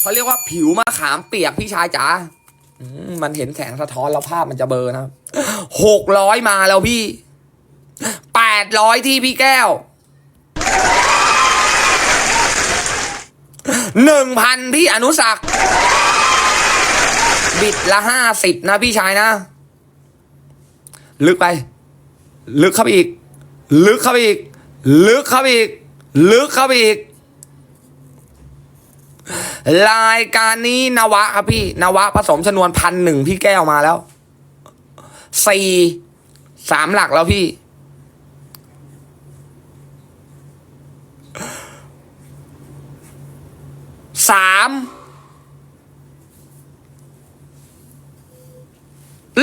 เขาเรียกว่าผิวมะขามเปียกพี่ชายจ๋ามันเห็นแสงสะท้อนแล้วภาพมันจะเบลอนะหกร้อยมาแล้วพี่แปดร้อยที่พี่แก้วหนึ่งพันพี่อนุสักบิดละห้าสิบนะพี่ชายนะ ลึกไป ลึกเข้าไปอีก ลึกเข้าไปอีก ลึกเข้าไปอีก ลึกเข้าไปอีก รายการนี้นวะครับพี่ นวะผสมชนวนพันหนึ่งพี่แก้วมาแล้วสี่สามหลักแล้วพี่ สาม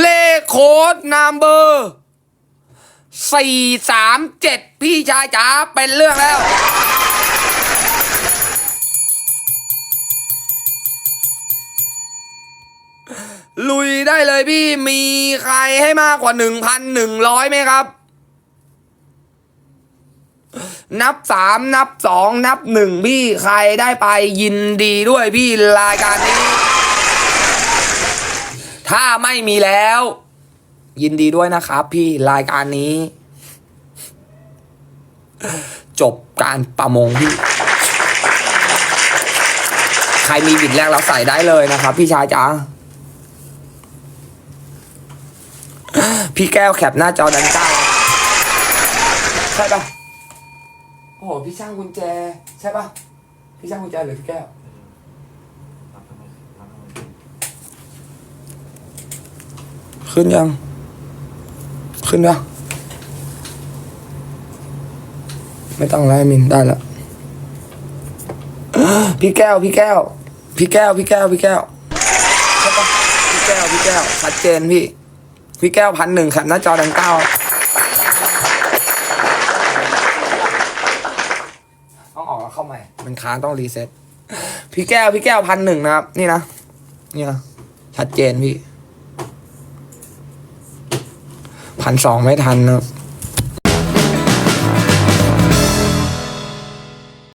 เลขโค้ดนัมเบอร์ สี่สามเจ็ดพี่ชายจ๋าเป็นเรื่องแล้ว ลุยได้เลยพี่มีใครให้มากกว่าหนึ่งพันหนึ่งร้อยไหมครับ นับสามนับสองนับหนึ่งพี่ใครได้ไปยินดีด้วยพี่รายการนี้ ถ้าไม่มีแล้ว ยินดีด้วยนะครับ พี่รายการนี้ จบการประมงพี่ใครมีบิดแรกเราใส่ได้เลยนะครับ พี่ชายจ๋า พี่แก้วแคปหน้าจอดันเก้าใช่ปะโอ้โหพี่ช่างกุญแจ ใช่ปะพี่ช่างกุญแจหรือพี่แก้วขึ้นยัง ขึ้นยังไม่ต้องแล้วมินได้แล้วพี่แก้ว พี่แก้ว พี่แก้ว พี่แก้ว พี่แก้วใช่ปะพี่แก้ว พี่แก้ว ชัดเจนพี่ พี่แก้วพันหนึ่งแคปหน้าจอดังเก้าต้องออกแล้วเข้าใหม่มันค้างต้องรีเซ็ตพี่แก้วพี่แก้วพันหนึ่งนะครับ นี่นะนี่นะชัดเจนพี่พันสองไม่ทันนะครับ